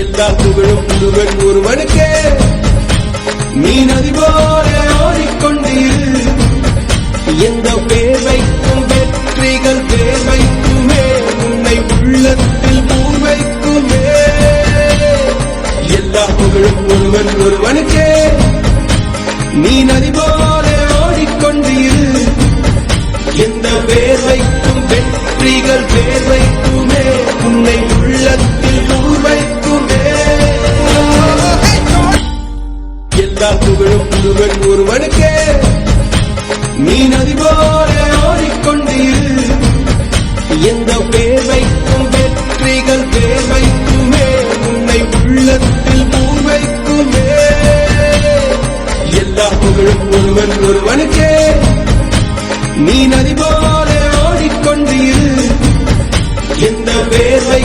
எல்லா புகழும் ஒருவன் ஒருவனுக்கே. நீ நதி போல ஓடிக்கொண்டீர் எந்த பேர் வைக்கும் வெற்றிகள் பேர் வைக்குமே உன்னை உள்ளத்தில் பூர் வைக்குமே எல்லா புகழும் ஒருவன் ஒருவனுக்கே. நீ நதி போல ஓடிக்கொண்டீர் எந்த பேர் எல்லா புகழும் புதுவன் ஒருவனுக்கே. நீ நதி போல ஓடிக்கொண்டீர். எந்த பேர் வைக்கும் வெற்றிகள் பேர் வைக்குமே உன்னை உள்ளத்தில் பூர் வைக்குமே எல்லா புகழும் ஒருவன் ஒருவனுக்கே. நீ நதி போல ஓடிக்கொண்டீர். எந்த பேர் வைக்கும்